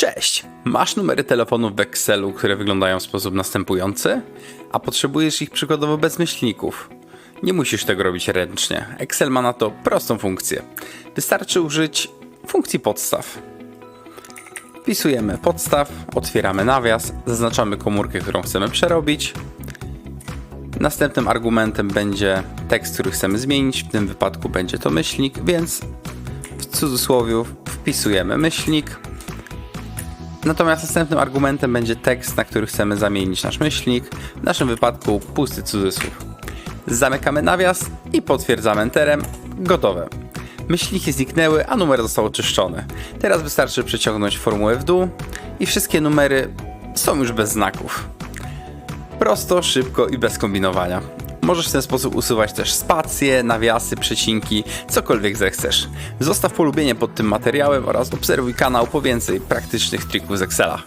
Cześć! Masz numery telefonów w Excelu, które wyglądają w sposób następujący, a potrzebujesz ich przykładowo bez myślników. Nie musisz tego robić ręcznie. Excel ma na to prostą funkcję. Wystarczy użyć funkcji podstaw. Wpisujemy podstaw, otwieramy nawias, zaznaczamy komórkę, którą chcemy przerobić. Następnym argumentem będzie tekst, który chcemy zmienić. W tym wypadku będzie to myślnik, więc w cudzysłowie wpisujemy myślnik. Natomiast następnym argumentem będzie tekst, na który chcemy zamienić nasz myślnik. W naszym wypadku pusty cudzysłów. Zamykamy nawias i potwierdzamy enterem. Gotowe. Myślniki zniknęły, a numer został oczyszczony. Teraz wystarczy przeciągnąć formułę w dół i wszystkie numery są już bez znaków. Prosto, szybko i bez kombinowania. Możesz w ten sposób usuwać też spacje, nawiasy, przecinki, cokolwiek zechcesz. Zostaw polubienie pod tym materiałem oraz obserwuj kanał po więcej praktycznych trików z Excela.